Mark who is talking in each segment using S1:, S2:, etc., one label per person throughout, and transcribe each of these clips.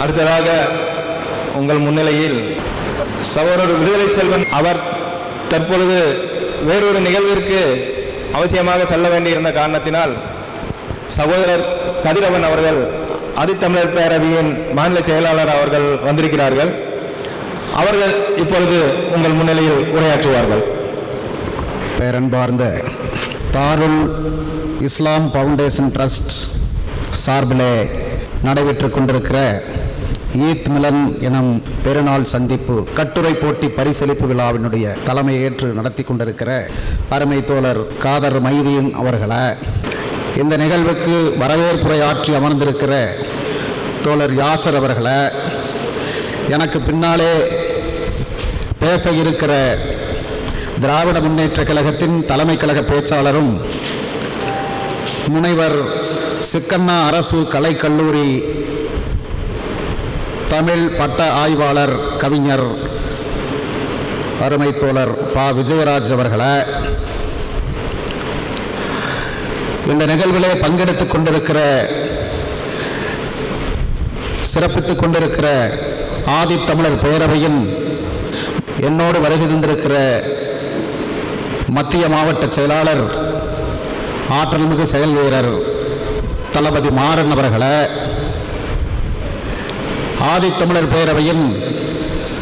S1: அடுத்ததாக உங்கள் முன்னிலையில் சகோதரர் விடுதலை செல்வன் அவர் தற்பொழுது வேறொரு நிகழ்விற்கு அவசியமாக செல்ல வேண்டியிருந்த காரணத்தினால் சகோதரர் கதிரவன் அவர்கள் அதித்தமிழர் பேரவையின் மாநில செயலாளர் அவர்கள் வந்திருக்கிறார்கள். அவர்கள் இப்பொழுது உங்கள் முன்னிலையில் உரையாற்றுவார்கள்.
S2: பேரன்பார்ந்த தாருல் இஸ்லாம் ஃபவுண்டேஷன் ட்ரஸ்ட் சார்பிலே நடைபெற்று கொண்டிருக்கிற ஈத் மிலன் எனும் பெருநாள் சந்திப்பு கட்டுரை போட்டி பரிசளிப்பு விழாவினுடைய தலைமை ஏற்று நடத்தி கொண்டிருக்கிற அருமை தோழர் காதர் மைதீன் அவர்களை இந்த நிகழ்வுக்கு வரவேற்புரையாற்றி அமர்ந்திருக்கிற தோழர் யாசர் அவர்களை எனக்கு பின்னாலே பேச இருக்கிற திராவிட முன்னேற்ற கழகத்தின் தலைமை கழக பேச்சாளரும் முனைவர் சிக்கண்ணா அரசு கலைக்கல்லூரி தமிழ் பட்ட ஆய்வாளர் கவிஞர் அருமை தோழர் பா. விஜயராஜ் அவர்களை இந்த நிகழ்விலே பங்கெடுத்துக் கொண்டிருக்கிற சிறப்பித்துக் கொண்டிருக்கிற ஆதித்தமிழர் பேரவையின் என்னோடு வருகை தந்திருக்கிற மத்திய மாவட்ட செயலாளர் ஆற்றல்மிகு செயல் வீரர் தளபதி மாறன் அவர்களை ஆதித்தமிழர் பேரவையின்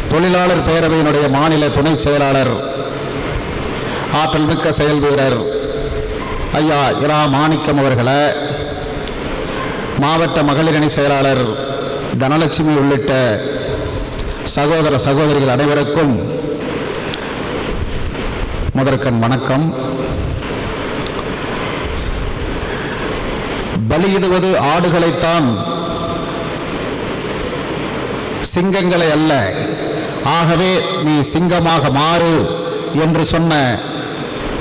S2: தொழிலாளர் பேரவையினுடைய மாநில துணை செயலாளர் ஆற்றல்மிக்க செயல் வீரர் ஐயா இரா மாணிக்கம் அவர்களை மாவட்ட மகளிரணி செயலாளர் தனலட்சுமி உள்ளிட்ட சகோதர சகோதரிகள் அனைவருக்கும் முதற்கண் வணக்கம். பலியிடுவது ஆடுகளைத்தான் சிங்கங்களை அல்ல. ஆகவே நீ சிங்கமாக மாறு என்று சொன்ன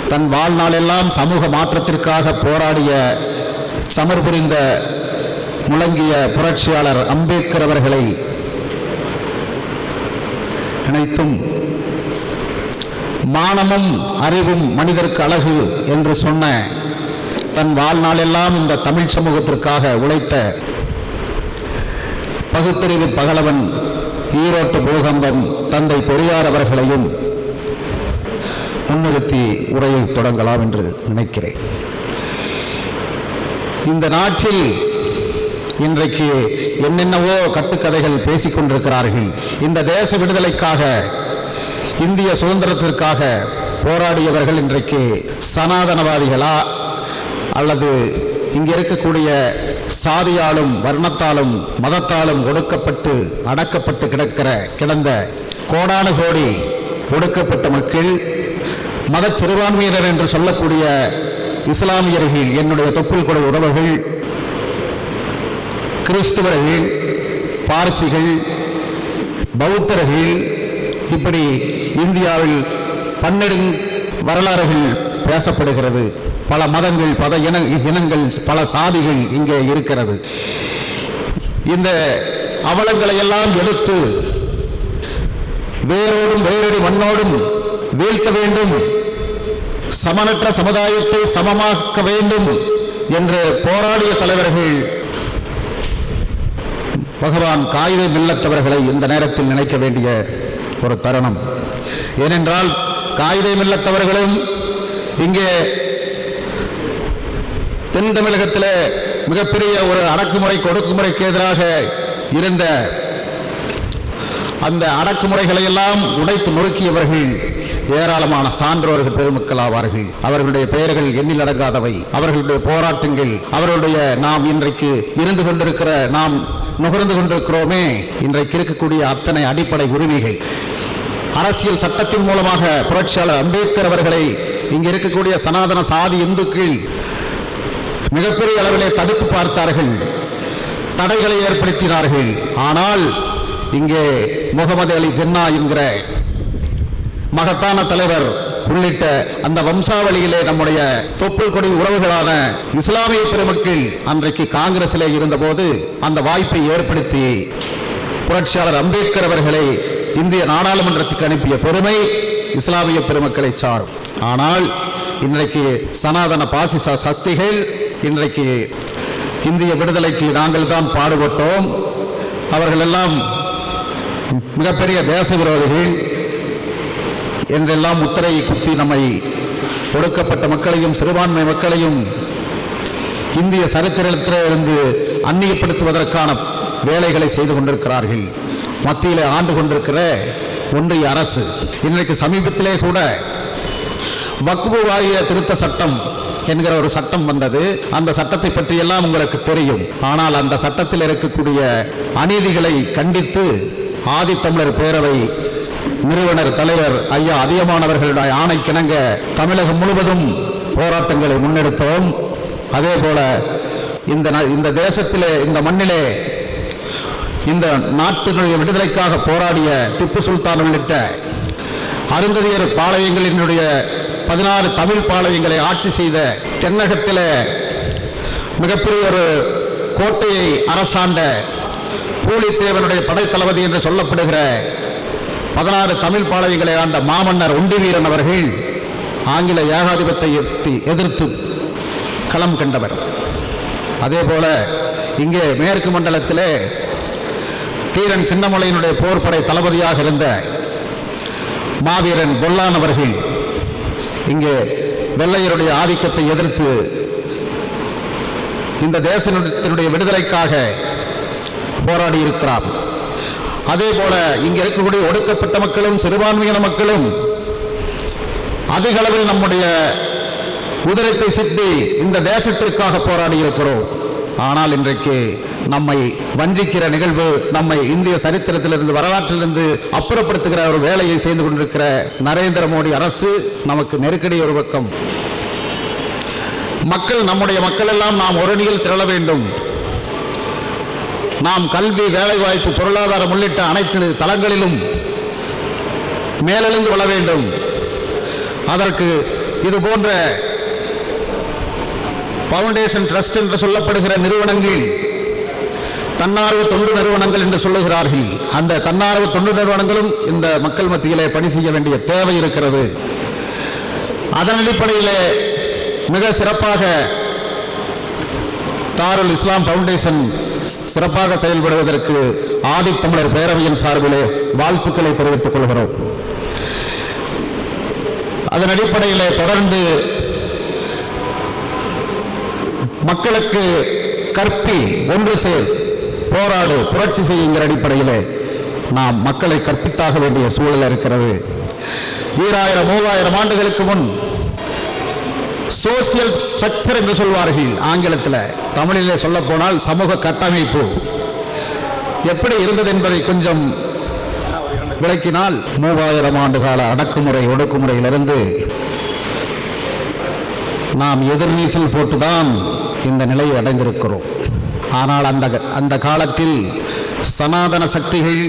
S2: தன் வாழ்நாளெல்லாம் சமூக மாற்றத்திற்காக போராடிய சமர் புரிந்த முழங்கிய புரட்சியாளர் அம்பேத்கர் அவர்களை நினைத்தும் மானமும் அறிவும் மனிதருக்கு அழகு என்று சொன்ன தன் வாழ்நாளெல்லாம் இந்த தமிழ் சமூகத்திற்காக உழைத்த பகுத்தறிவு பகலவன் ஈரோட்டு பூகம்பம் தந்தை பெரியார் அவர்களையும் முன்னிறுத்தி உரையை தொடங்கலாம் என்று நினைக்கிறேன். இந்த நாட்டில் இன்றைக்கு என்னென்னவோ கட்டுக்கதைகள் பேசிக் கொண்டிருக்கிறார்கள். இந்த தேச விடுதலைக்காக இந்திய சுதந்திரத்திற்காக போராடியவர்கள் இன்றைக்கு சனாதனவாதிகளா அல்லது இங்கே இருக்கக்கூடிய சாதியாலும் வர்ணத்தாலும் மதத்தாலும் ஒடுக்கப்பட்டு அடக்கப்பட்டு கிடக்கிற கிடந்த கோடானு கோடி ஒடுக்கப்பட்ட மக்கள் மத சிறுபான்மையினர் என்று சொல்லக்கூடிய இஸ்லாமியர்கள் என்னுடைய தொப்புள் கொடை உறவுகள் கிறிஸ்துவர்கள் பார்சிகள் பௌத்தர்கள் இப்படி இந்தியாவில் பன்னெடுங் வரலாறுகள் பேசப்படுகிறது. பல மதங்கள் பல இன இனங்கள் பல சாதிகள் இங்கே இருக்கிறது. இந்த அவலங்களை எல்லாம் எடுத்து வேரோடும் வேரடி மண்ணோடும் வீழ்த்த வேண்டும். சமனற்ற சமுதாயத்தை சமமாக்க வேண்டும் என்று போராடிய தலைவர்கள் பகவான் காகித மில்லத்தவர்களை இந்த நேரத்தில் நினைக்க வேண்டிய ஒரு தருணம். ஏனென்றால் காகித மில்லத்தவர்களும் இங்கே தென் தமிழகத்தில் மிகப்பெரிய ஒரு அடக்குமுறை ஒடுக்குமுறைக்கு எதிராக இருந்த அந்த அடக்குமுறைகளை எல்லாம் உடைத்து நொறுக்கியவர்கள் ஏராளமான சான்றோர்கள் பெருமக்கள் ஆவார்கள். அவர்களுடைய பெயர்கள் எண்ணில் அடங்காதவை. அவர்களுடைய போராட்டங்கள் அவர்களுடைய நாம் இன்றைக்கு இருந்து கொண்டிருக்கிற நாம் நுகர்ந்து கொண்டிருக்கிறோமே இன்றைக்கு இருக்கக்கூடிய அத்தனை அடிப்படை உரிமைகள். அரசியல் சட்டத்தின் மூலமாக புரட்சியாளர் அம்பேத்கர் அவர்களை இங்கு இருக்கக்கூடிய சனாதன சாதி இந்துக்கள் மிகப்பெரிய அளவிலே தடுத்து பார்த்தார்கள். தடைகளை ஏற்படுத்தினார்கள். ஆனால் இங்கே முகமது அலி ஜின்னா என்கிற மகத்தான தலைவர் உள்ளிட்ட அந்த வம்சாவளியிலே நம்முடைய தொப்புள் கொடி உறவுகளான இஸ்லாமிய பெருமக்கள் அன்றைக்கு காங்கிரசிலே இருந்தபோது அந்த வாய்ப்பை ஏற்படுத்தி புரட்சியாளர் அம்பேத்கர் அவர்களை இந்திய நாடாளுமன்றத்துக்கு அனுப்பிய பெருமை இஸ்லாமிய பெருமக்களை சாரும். ஆனால் இன்றைக்கு சனாதன பாசிச சக்திகள் இன்றைக்கு இந்திய விடுதலைக்கு நாங்கள் தான் பாடுபட்டோம். அவர்களெல்லாம் மிகப்பெரிய தேச விரோதிகள். என்றெல்லாம் முத்திரையை குத்தி நம்மை ஒடுக்கப்பட்ட மக்களையும் சிறுபான்மை மக்களையும் இந்திய சரித்திரத்திலே இருந்து அந்நியப்படுத்துவதற்கான வேலைகளை செய்து கொண்டிருக்கிறார்கள். மத்தியில் ஆண்டு கொண்டிருக்கிற ஒன்றிய அரசு. இன்றைக்கு சமீபத்திலே கூட வக்பு வாரிய திருத்த சட்டம் என்கிற ஒரு சட்டம் வந்தது. அந்த சட்டத்தை பற்றியெல்லாம் உங்களுக்கு தெரியும். ஆனால் அந்த சட்டத்தில் இருக்கக்கூடிய அநீதிகளை கண்டித்து ஆதித்தமிழர் பேரவை நிறுவனர் தலைவர் ஐயா அதிகமானவர்களுடைய ஆணைக்கிணங்க தமிழகம் முழுவதும் போராட்டங்களை முன்னெடுத்தோம். அதே போல இந்த ந- இந்த தேசத்திலே இந்த மண்ணிலே இந்த நாட்டினுடைய விடுதலைக்காக போராடிய திப்பு சுல்தான் உள்ளிட்ட அருந்ததியர் பாளையங்களினுடைய பதினாறு தமிழ் பாளையங்களை ஆட்சி செய்த தென்னகத்திலே மிகப்பெரிய ஒரு கோட்டையை அரசாண்ட பூலித்தேவனுடைய படைத்தளபதி என்று சொல்லப்படுகிற பதினாறு தமிழ் பாளையங்களை ஆண்ட மாமன்னர் உண்டி வீரன் அவர்கள் ஆங்கில ஏகாதிபத்தியத்தை எதிர்த்து களம் கண்டவர். அதே போல இங்கே மேற்கு மண்டலத்திலே தீரன் சின்னமலையினுடைய போர்ப்படை தளபதியாக இருந்த மாவீரன் பொல்லான் அவர்கள் இங்கே வெள்ளையருடைய ஆதிக்கத்தை எதிர்த்து இந்த தேசத்தினுடைய விடுதலைக்காக போராடி இருக்கிறார். அதே போல இங்க இருக்கக்கூடிய ஒடுக்கப்பட்ட மக்களும் சிறுபான்மையின மக்களும் அதிக அளவில் நம்முடைய உதிரத்தை சித்தி இந்த தேசத்திற்காக போராடி இருக்கிறோம். ஆனால் இன்றைக்கு நம்மை வஞ்சிக்கிற நிகழ்வு நம்மை இந்திய சரித்திரத்திலிருந்து வரலாற்றிலிருந்து அப்புறப்படுத்துகிற ஒரு வேலையை செய்து கொண்டிருக்கிற நரேந்திர மோடி அரசு நமக்கு நெருக்கடி ஒரு பக்கம். மக்கள் நம்முடைய மக்கள் எல்லாம் நாம் ஒரு திரள வேண்டும். நாம் கல்வி வேலைவாய்ப்பு பொருளாதாரம் உள்ளிட்ட அனைத்து தளங்களிலும் மேலெழுந்து வள வேண்டும். அதற்கு இது போன்ற பவுண்டேஷன் ட்ரஸ்ட் என்று சொல்லப்படுகிற நிறுவனங்கள் தன்னார்வ தொண்டு நிறுவனங்கள் என்று சொல்லுகிறார்கள். அந்த தன்னார்வ தொண்டு நிறுவனங்களும் இந்த மக்கள் மத்தியிலே பணி செய்ய வேண்டிய தேவை இருக்கிறது. அதன் அடிப்படையிலே மிக சிறப்பாக தாருல் இஸ்லாம் பவுண்டேஷன் சிறப்பாக செயல்படுவதற்கு ஆதித்தமிழர் பேரவையின் சார்பிலே வாழ்த்துக்களை தெரிவித்துக் கொள்கிறோம். அதன் அடிப்படையிலே தொடர்ந்து மக்களுக்கு கற்பி ஒன்று சேர் போராடு புரட்சி செய்யுங்கிற அடிப்படையிலே நாம் மக்களை கற்பித்தாக வேண்டிய சூழல் இருக்கிறது. ஈராயிரம் மூவாயிரம் ஆண்டுகளுக்கு முன் சோசியல் ஸ்ட்ரக்சர் என்று சொல்வார்கள் ஆங்கிலத்தில். தமிழிலே சொல்ல போனால் சமூக கட்டமைப்பு. எப்படி இருந்தது என்பதை கொஞ்சம் விளக்கினால் மூவாயிரம் ஆண்டு கால அடக்குமுறை ஒடுக்குமுறையிலிருந்து நாம் எதிர்நீச்சல் போட்டுதான் இந்த நிலையை அடைந்திருக்கிறோம். ஆனால் அந்த அந்த காலத்தில் சனாதன சக்திகள்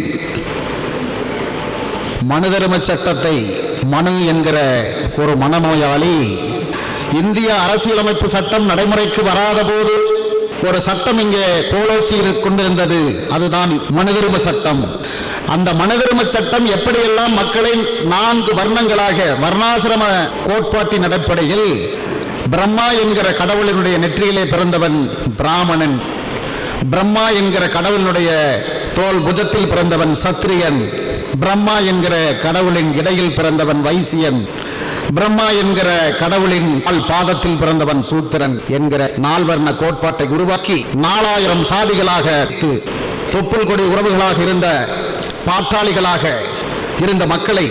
S2: மனுதர்ம சட்டத்தை மனு என்கிற ஒரு மனநோயாளி இந்திய அரசியலமைப்பு சட்டம் நடைமுறைக்கு வராத போது ஒரு சட்டம் இங்கே கோலோச்சியில் கொண்டிருந்தது. அதுதான் மனுதர்ம சட்டம். அந்த மனுதர்ம சட்டம் எப்படியெல்லாம் மக்களை நான்கு வர்ணங்களாக வர்ணாசிரம கோட்பாட்டின் அடிப்படையில் பிரம்மா என்கிற கடவுளினுடைய நெற்றியிலே பிறந்தவன் பிராமணன் பிரம்மா என்கிற கடவுளுடைய தோல் புஜத்தில் பிறந்தவன் சத்திரியன் பிரம்மா என்கிற கடவுளின் இடையில் பிறந்தவன் வைசியன். பிரம்மா என்கிற கடவுளின் பாதத்தில் பிறந்தவன் சூத்திரன் என்கிற நால்வர்ண கோட்பாட்டை உருவாக்கி நாலாயிரம் சாதிகளாக து- தொப்புள் கொடி உறவுகளாக இருந்த பாட்டாளிகளாக இருந்த மக்களை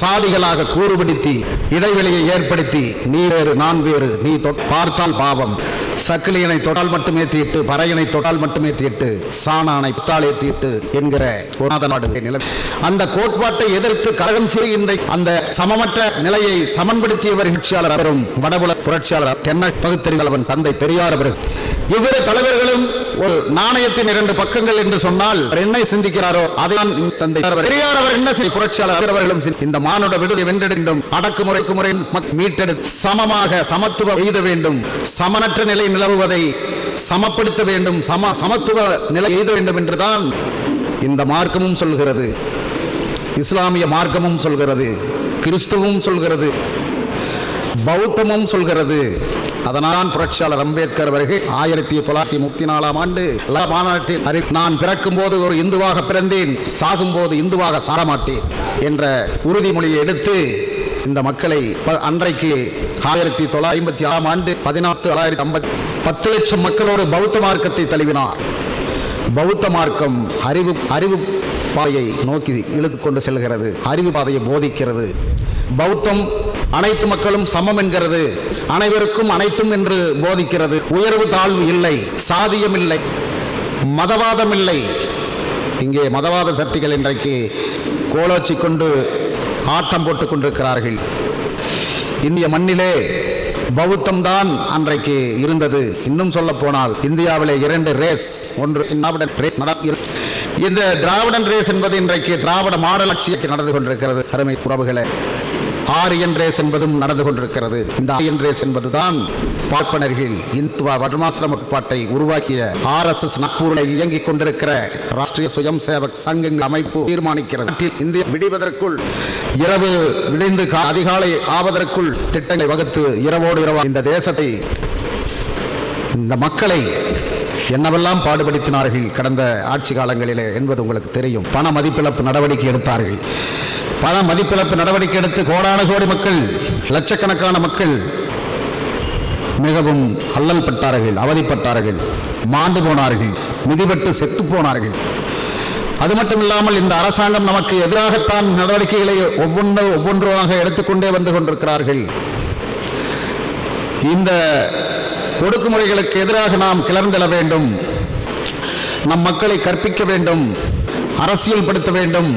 S2: சாதிகளாக கூறுபடுத்தி இடைவெளியை ஏற்படுத்தி நீ வேறு நான் வேறு நீ பார்த்தால் பாவம். சக்கிலியனை தொட்டால் மட்டுமே தீட்டு பறையனை தொட்டால் மட்டுமே தீட்டு சாணானை புத்தாலே தீட்டு என்கிற ஒரு நாடு நிலை. அந்த கோட்பாட்டை எதிர்த்து கழகம் செய்கின்ற அந்த சமமற்ற நிலையை சமன்படுத்தியவர் புரட்சியாளர் அவரும் வடபுல புரட்சியாளர் தென்ன பகுத்தறிந்தவன் தந்தை பெரியார் அவர் இவ்விரு தலைவர்களும் ஒரு நாணயத்தின் இரண்டு பக்கங்கள் என்று சொன்னால் என்னை என்ன சிந்திக்கிறாரோ அதைதான் தந்தை பெரியார் அவர் என்ன செய்ய புரட்சியாளர் அவர்களும் இந்த மானுட விடுதலை வென்றெடுக்கும் அடக்குமுறைக்கு முறை மீட்டெடு சமமாக சமத்துவம் எய்த வேண்டும் சமனற்ற நிலை நிலவுவதை சமப்படுத்த வேண்டும் சம சமத்துவ நிலை எய்த வேண்டும் என்றுதான் இந்த மார்க்கமும் சொல்கிறது. இஸ்லாமிய மார்க்கமும் சொல்கிறது. கிறிஸ்துவும் சொல்கிறது. பௌத்தமும் சொல்கிறது. அதனால் புரட்சியாளர் அம்பேத்கர் அவர்கள் ஆயிரத்தி தொள்ளாயிரத்தி முப்பத்தி நாலாம் ஆண்டு மாநாட்டில் நான் பிறக்கும் போது ஒரு இந்துவாக பிறந்தேன் சாகும்போது இந்துவாக சாரமாட்டேன் என்ற உறுதிமொழியை எடுத்து இந்த மக்களை ப- அன்றைக்கு ஆயிரத்தி தொள்ளாயிரத்தி ஐம்பத்தி ஆறாம் ஆண்டு பதினாத்து தொள்ளாயிரத்தி ஐம்பத்தி பத்து லட்சம் மக்களோடு பௌத்த மார்க்கத்தை தழுவினார். பௌத்த மார்க்கம் அறிவு அறிவு பாதையை நோக்கி இழுத்து கொண்டு செல்கிறது அறிவு பாதையை போதிக்கிறது. பௌத்தம் அனைத்து மக்களும் சமம் என்கிறது. அனைவருக்கும் அனைத்தும் என்று போதிக்கிறது. உயர்வு தாழ்வு இல்லை சாதியம் இல்லை மதவாதம் இல்லை இங்கே மதவாத சக்திகள் இன்றைக்கு கோலோச்சி கொண்டு ஆட்டம் போட்டுக் கொண்டிருக்கிறார்கள். இந்திய மண்ணிலே பௌத்தம் தான் அன்றைக்கு இருந்தது. இன்னும் சொல்ல போனால் இந்தியாவிலே இரண்டு ரேஸ் ஒன்று இந்த திராவிடன் ரேஸ் என்பது இன்றைக்கு திராவிட மாடல் ஆட்சிக்கு நடந்து கொண்டிருக்கிறது. அருமை உறவுகளை ஆரியன் ரேஸ் என்பதும் நடந்து கொண்டிருக்கிறது. இந்த ஆரியன் ரேஸ் என்பதுதான் பார்ப்பனர்கள் இந்துவா வர்மாசிரம கோட்பாட்டை உருவாக்கிய ஆர் எஸ் எஸ் நாக்பூரில் இயங்கிக் கொண்டிருக்கிற ராஷ்டிரிய சுயம் சேவக் சங்கங்கள் அமைப்பு தீர்மானிக்கிறது. இந்திய இந்தியா விடிவதற்குள் இரவு விடிந்து கா- அதிகாலை ஆவதற்குள் திட்டங்களை வகுத்து இரவோடு இரவா இந்த தேசத்தை இந்த மக்களை என்னவெல்லாம் பாடுபடுத்தினார்கள் கடந்த ஆட்சி காலங்களிலே என்பது உங்களுக்கு தெரியும். பண மதிப்பிழப்பு நடவடிக்கை எடுத்தார்கள். பண மதிப்பிழப்பு நடவடிக்கை எடுத்து கோடான கோடி மக்கள் லட்சக்கணக்கான மக்கள் மிகவும் அல்லல் பட்டார்கள் அவதிப்பட்டார்கள் மாண்டு போனார்கள் மிதிபட்டு செத்து போனார்கள். அது மட்டும் இல்லாமல் இந்த அரசாங்கம் நமக்கு எதிராகத்தான் நடவடிக்கைகளை ஒவ்வொன்று ஒவ்வொன்றாக எடுத்துக்கொண்டே வந்து கொண்டிருக்கிறார்கள். இந்த ஒடுக்குமுறைகளுக்கு எதிராக நாம் கிளர்ந்தெழ வேண்டும். நம் மக்களை கற்பிக்க வேண்டும். அரசியல்படுத்த வேண்டும்.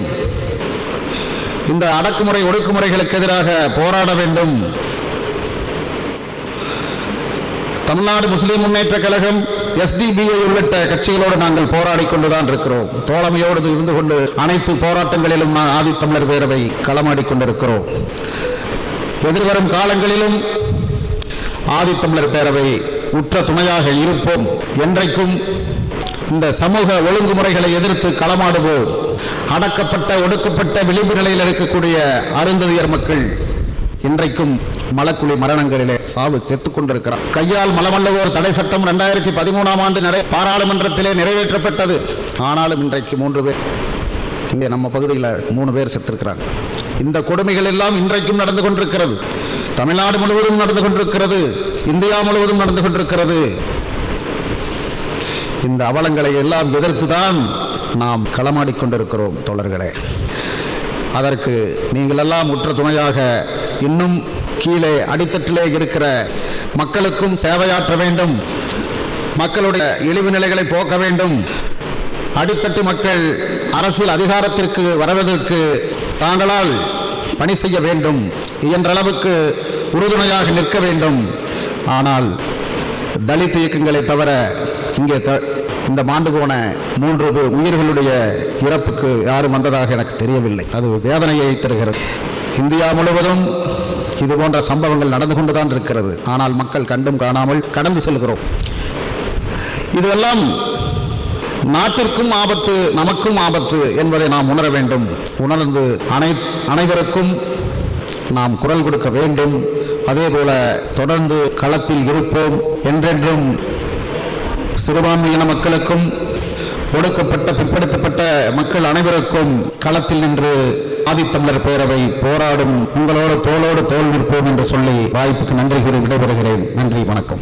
S2: இந்த அடக்குமுறை ஒடுக்குமுறைகளுக்கு எதிராக போராட வேண்டும். தமிழ்நாடு முஸ்லிம் முன்னேற்ற கழகம் எஸ்டிபிஐ உள்ளிட்ட கட்சிகளோடு நாங்கள் போராடி கொண்டுதான் இருக்கிறோம். தோழமையோடு இருந்து கொண்டு அனைத்து போராட்டங்களிலும் நான் ஆதித்தமிழர் பேரவை களமாடி கொண்டிருக்கிறோம். எதிர்வரும் காலங்களிலும் ஆதித்தமிழர் பேரவை உற்ற துணையாக இருப்போம். என்றைக்கும் இந்த சமூக ஒழுங்குமுறைகளை எதிர்த்து களமாடுவோம். அடக்கப்பட்ட ஒடுக்கப்பட்ட விளிம்பு நிலையில் இருக்கக்கூடிய அருந்ததியர் மக்கள் இன்றைக்கும் மலக்குழி மரணங்களிலே சாவு செத்துக் கொண்டிருக்கிறார். கையால் மலமல்லவோர் தடை சட்டம் ரெண்டாயிரத்தி பதிமூணாம் ஆண்டு நிறை பாராளுமன்றத்திலே நிறைவேற்றப்பட்டது. ஆனாலும் இன்றைக்கு மூன்று பேர் இங்கே நம்ம பகுதியில் மூணு பேர் செத்திருக்கிறாங்க. இந்த கொடுமைகள் எல்லாம் இன்றைக்கும் நடந்து கொண்டிருக்கிறது. தமிழ்நாடு முழுவதும் நடந்து கொண்டிருக்கிறது. இந்தியா முழுவதும் நடந்து கொண்டிருக்கிறது. இந்த அவலங்களை எல்லாம் எதிர்த்துதான் நாம் களமாடிக்கொண்டிருக்கிறோம் தோழர்களே. அதற்கு நீங்களெல்லாம் உற்ற துணையாக இன்னும் கீழே அடித்தட்டிலே இருக்கிற மக்களுக்கும் சேவையாற்ற வேண்டும். மக்களுடைய இழிவு நிலைகளை போக்க வேண்டும். அடித்தட்டு மக்கள் அரசியல் அதிகாரத்திற்கு வருவதற்கு தாங்களால் பணி செய்ய வேண்டும். இயன்றளவுக்கு உறுதுணையாக நிற்க வேண்டும். ஆனால் தலித் இயக்கங்களை தவிர இங்கே த- இந்த மாண்டு போன மூன்று உயிர்களுடைய இறப்புக்கு யாரும் வந்ததாக எனக்கு தெரியவில்லை. அது வேதனையை தருகிறது. இந்தியா முழுவதும் இது போன்ற சம்பவங்கள் நடந்து கொண்டுதான் இருக்கிறது. ஆனால் மக்கள் கண்டும் காணாமல் கடந்து செல்கிறோம். இதெல்லாம் நாட்டிற்கும் ஆபத்து நமக்கும் ஆபத்து என்பதை நாம் உணர வேண்டும். உணர்ந்து அனை அனைவருக்கும் நாம் குரல் கொடுக்க வேண்டும். அதேபோல தொடர்ந்து களத்தில் இருப்போம். என்றென்றும் சிறுபான்மையின மக்களுக்கும் ஒடுக்கப்பட்ட பிற்படுத்தப்பட்ட மக்கள் அனைவருக்கும் களத்தில் நின்று ஆதித்தமிழர் பேரவை போராடும் உங்களோடு தோளோடு தோல் நிற்போம் என்று சொல்லி வாய்ப்புக்கு நன்றி கூறி விடைபெறுகிறேன். நன்றி வணக்கம்.